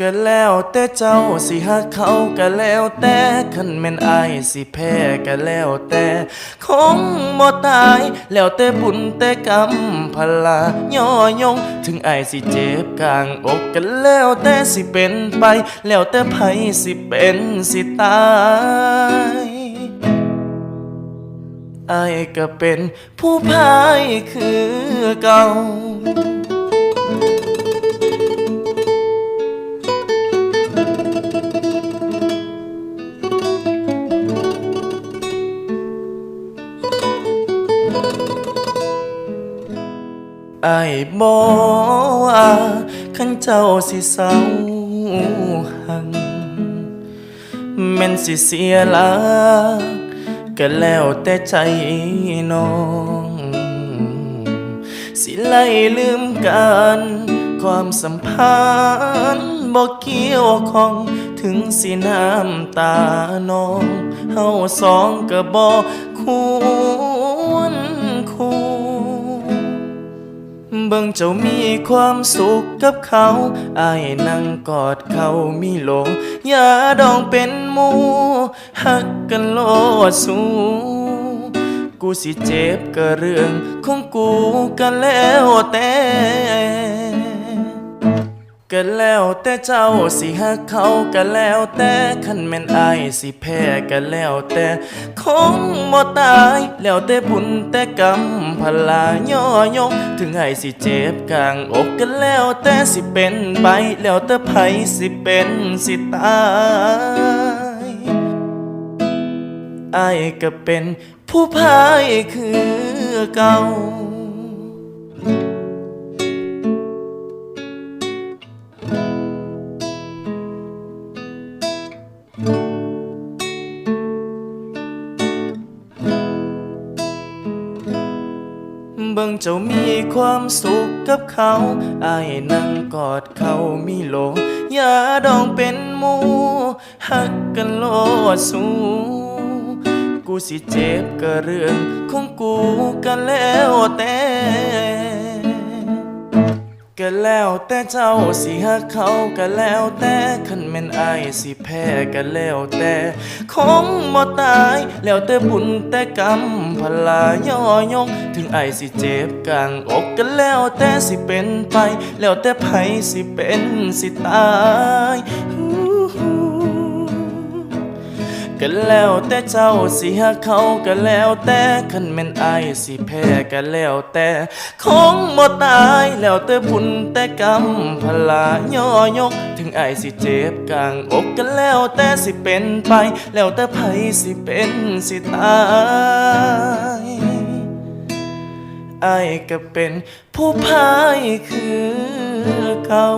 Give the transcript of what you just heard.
ก็แล้วแต่เจ้าสิหักเขาก็แล้วแต่คันแม่นอายสิแพ้ก็แล้วแต่คงบ่ตาย แล้วแต่บุญแต่กรรมพลาย่อยง ถึงอายสิเจ็บกลางอกก็แล้วแต่สิเป็นไป แล้วแต่ไผสิเป็นสิตายอายก็เป็นผู้พายคือเก่า อายบอกว่าขันเจ้าสิเศร้าหังแม่นสิเสียลักก็แล้วแต่ใจน้อง สิไล่ลืมกัน ความสัมพันธ์บอกเกี่ยวของถึงสีน้ำตาน้องเฮาสองก็บอกคู่ เบิ่งเจ้ามีความสุขกับเขาอายนั่งกอดเขามีโลงอย่าดองเป็นหมูหักกันโลดสูกูสิเจ็บก็เรื่องของกูกันแล้วแต่ ก็แล้วแต่เจ้าสิหักเขาก็แล้วแต่คันแม่นอายสิแพ้ก็แล้วแต่คงบ่ตายแล้วแต่บุญแต่กรรมพลาย่อยงถึงให้สิเจ็บกลางอกก็แล้วแต่สิเป็นไปแล้วแต่ไผสิเป็นสิตายอายก็เป็นผู้พายคือเก่า เบิ่งเจ้ามีความสุขกับเขาอายนั่งกอดเขามีโลงอย่าดองเป็นหมูหักกันโลดสูกูสิเจ็บกะเรื่องของกูกันแล้วแต่ ก็แล้วแต่เจ้าสิหักเขาก็แล้วแต่คันแม่นอายสิแพ้ก็แล้วแต่คงบ่ตาย แล้วแต่บุญแต่กรรมพลาย่อยง ถึงอายสิเจ็บกลางอกก็แล้วแต่สิเป็นไป แล้วแต่ไผสิเป็นสิตาย ก็แล้วแต่เจ้าสิหักเขาก็แล้วแต่คันแม่นอายสิแพ้ก็แล้วแต่คงบ่ตายแล้วแต่บุญแต่กรรมพลาย่อยก ถึงอายสิเจ็บกลางอกก็แล้วแต่สิเป็นไป แล้วแต่ไผสิเป็นสิตายอายก็เป็นผู้พายคือเก่า